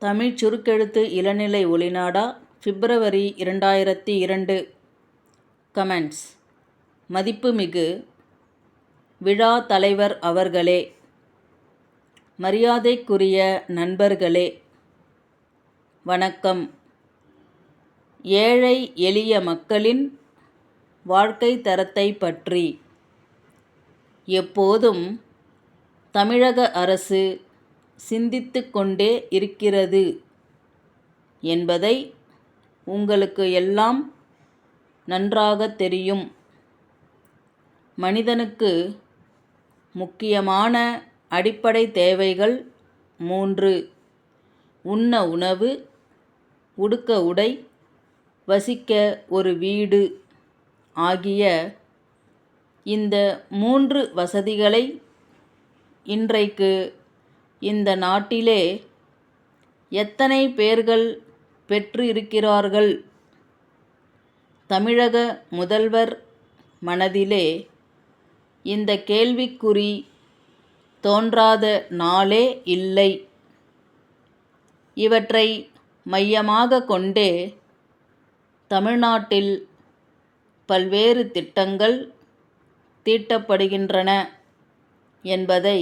தமிழ்ச் சுருக்கெழுத்து இளநிலை ஒளிநாடா பிப்ரவரி இரண்டாயிரத்தி இரண்டு. கமெண்ட்ஸ். மதிப்புமிகு விழா தலைவர் அவர்களே. மரியாதைக்குரிய நண்பர்களே. வணக்கம். ஏழை எளிய மக்களின் வாழ்க்கை தரத்தை பற்றி. எப்போதும் தமிழக அரசு சிந்தித்து கொண்டே இருக்கிறது என்பதை உங்களுக்கு எல்லாம் நன்றாக தெரியும். மனிதனுக்கு முக்கியமான அடிப்படை தேவைகள் மூன்று. உண்ண உணவு உடுக்க உடை வசிக்க ஒரு வீடு ஆகிய இந்த மூன்று வசதிகளை இன்றைக்கு இந்த நாட்டிலே எத்தனை பேர்கள் பெற்று இருக்கிறார்கள்? தமிழக முதல்வர் மனதிலே இந்த கேள்விக்குறி தோன்றாத நாளே இல்லை. இவற்றை மையமாக கொண்டே தமிழ்நாட்டில் பல்வேறு திட்டங்கள் தீட்டப்படுகின்றன என்பதை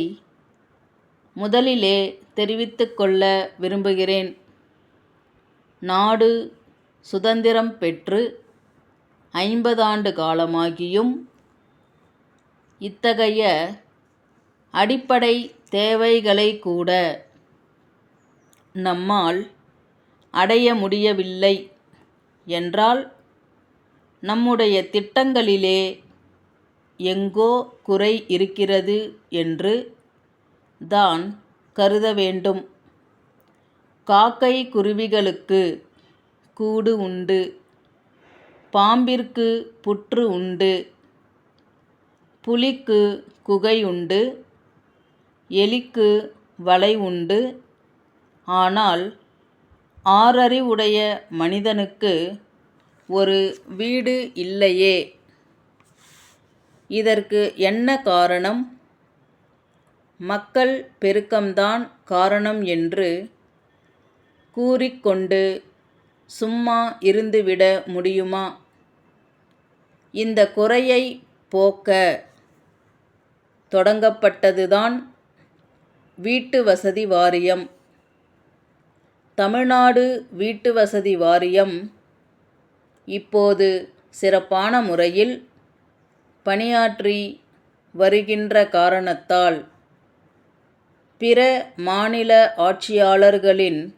முதலிலே தெரிவித்துக்கொள்ள விரும்புகிறேன். நாடு சுதந்திரம் பெற்று ஐம்பதாண்டு காலமாகியும் இத்தகைய அடிப்படை தேவைகளை கூட நம்மால் அடைய முடியவில்லை என்றால் நம்முடைய திட்டங்களிலே எங்கோ குறை இருக்கிறது என்று தான் கருத வேண்டும். காக்கை குருவிகளுக்கு கூடு உண்டு. பாம்பிற்கு புற்று உண்டு. புலிக்கு குகை உண்டு. எலிக்கு வலை உண்டு. ஆனால் ஆறறிவுடைய மனிதனுக்கு ஒரு வீடு இல்லையே. இதற்கு என்ன காரணம்? மக்கள் பெருக்கம்தான் காரணம் என்று கூறிக்கொண்டு சும்மா இருந்துவிட முடியுமா? இந்த குறையை போக்க தொடங்கப்பட்டதுதான் வீட்டு வசதி வாரியம். தமிழ்நாடு வீட்டு வசதி வாரியம் இப்போது சிறப்பான முறையில் பணியாற்றி வருகின்ற காரணத்தால் பிற மாநில ஆட்சியாளர்களின்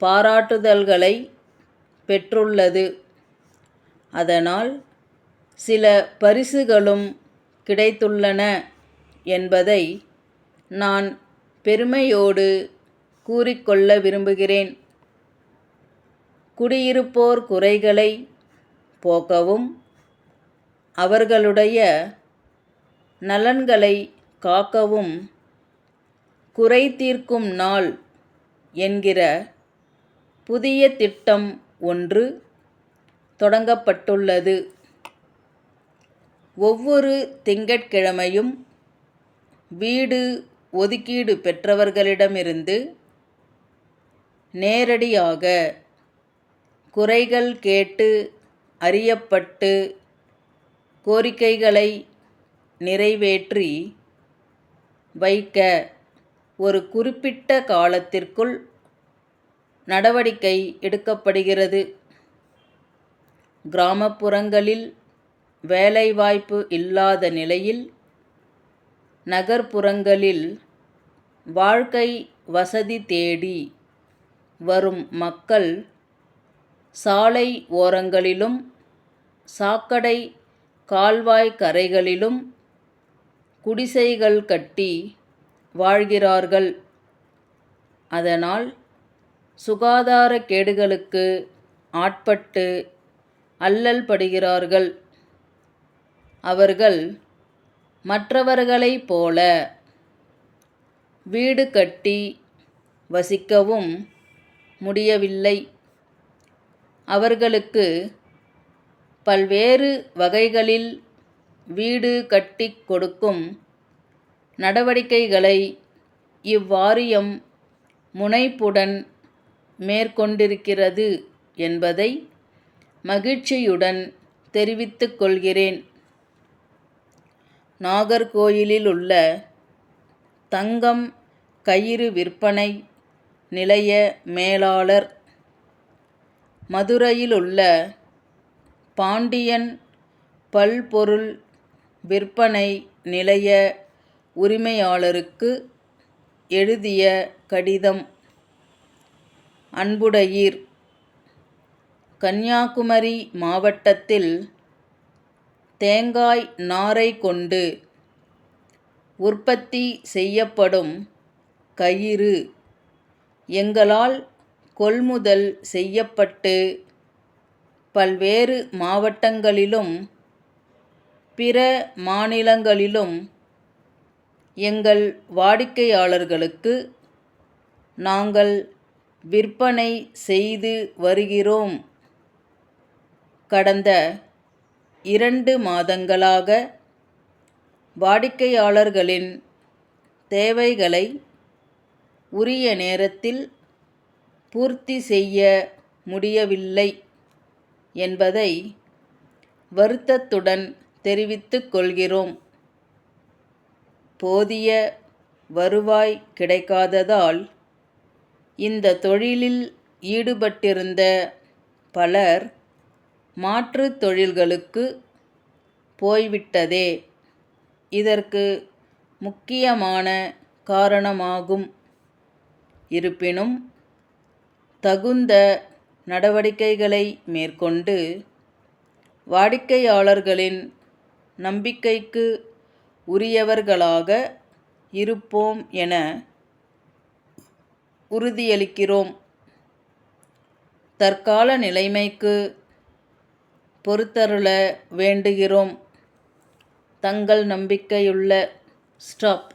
பாராட்டுதல்களை பெற்றுள்ளது. அதனால் சில பரிசுகளும் கிடைத்துள்ளன என்பதை நான் பெருமையோடு கூறிக்கொள்ள விரும்புகிறேன். குடியிருப்போர் குறைகளை போக்கவும் அவர்களுடைய நலன்களை காக்கவும் குறை தீர்க்கும் நாள் என்கிற புதிய திட்டம் ஒன்று தொடங்கப்பட்டுள்ளது. ஒவ்வொரு திங்கட்கிழமையும் வீடு ஒதுக்கீடு பெற்றவர்களிடமிருந்து நேரடியாக குறைகள் கேட்டு அறியப்பட்டு கோரிக்கைகளை நிறைவேற்றி வைக்க ஒரு குறிப்பிட்ட காலத்திற்குள் நடவடிக்கை எடுக்கப்படுகிறது. கிராமப்புறங்களில் வேலைவாய்ப்பு இல்லாத நிலையில் நகர்ப்புறங்களில் வாழ்க்கை வசதி தேடி வரும் மக்கள் சாலை ஓரங்களிலும் சாக்கடை கால்வாய் கரைகளிலும் குடிசைகள் கட்டி வாழ்கிறார்கள். அதனால் சுகாதார கேடுகளுக்கு ஆட்பட்டு அல்லல் படுகிறார்கள். அவர்கள் மற்றவர்களைப் போல வீடு கட்டி வசிக்கவும் முடியவில்லை. அவர்களுக்கு பல்வேறு வகைகளில் வீடு கட்டிக் கொடுக்கும் நடவடிக்கைகளை இவ்வாரியம் முனைப்புடன் மேற்கொண்டிருக்கிறது என்பதை மகிழ்ச்சியுடன் தெரிவித்துக் கொள்கிறேன். நாகர்கோயிலிலுள்ள தங்கம் கயிறு விற்பனை நிலைய மேலாளர், மதுரையிலுள்ள பாண்டியன் பல்பொருள் விற்பனை நிலைய உரிமையாளருக்கு எழுதிய கடிதம். அன்புடையீர், கன்னியாகுமரி மாவட்டத்தில் தேங்காய் நாரை கொண்டு உற்பத்தி செய்யப்படும் கயிறு எங்களால் கொள்முதல் செய்யப்பட்டு பல்வேறு மாவட்டங்களிலும் பிற மாநிலங்களிலும் எங்கள் வாடிக்கையாளர்களுக்கு நாங்கள் விற்பனை செய்து வருகிறோம். கடந்த இரண்டு மாதங்களாக வாடிக்கையாளர்களின் தேவைகளை உரிய நேரத்தில் பூர்த்தி செய்ய முடியவில்லை என்பதை வருத்தத்துடன் தெரிவித்துக் கொள்கிறோம். போதிய வருவாய் கிடைக்காததால் இந்த தொழிலில் ஈடுபட்டிருந்த பலர் மாற்றுத் தொழில்களுக்கு போய்விட்டதே இதற்கு முக்கியமான காரணமாகும். இருப்பினும் தகுந்த நடவடிக்கைகளை மேற்கொண்டு வாடிக்கையாளர்களின் நம்பிக்கைக்கு உரியவர்களாக இருப்போம் என உறுதியளிக்கிறோம். தற்கால நிலைமைக்கு பொறுத்தருள வேண்டுகிறோம். தங்கள் நம்பிக்கையுள்ள ஸ்டாப்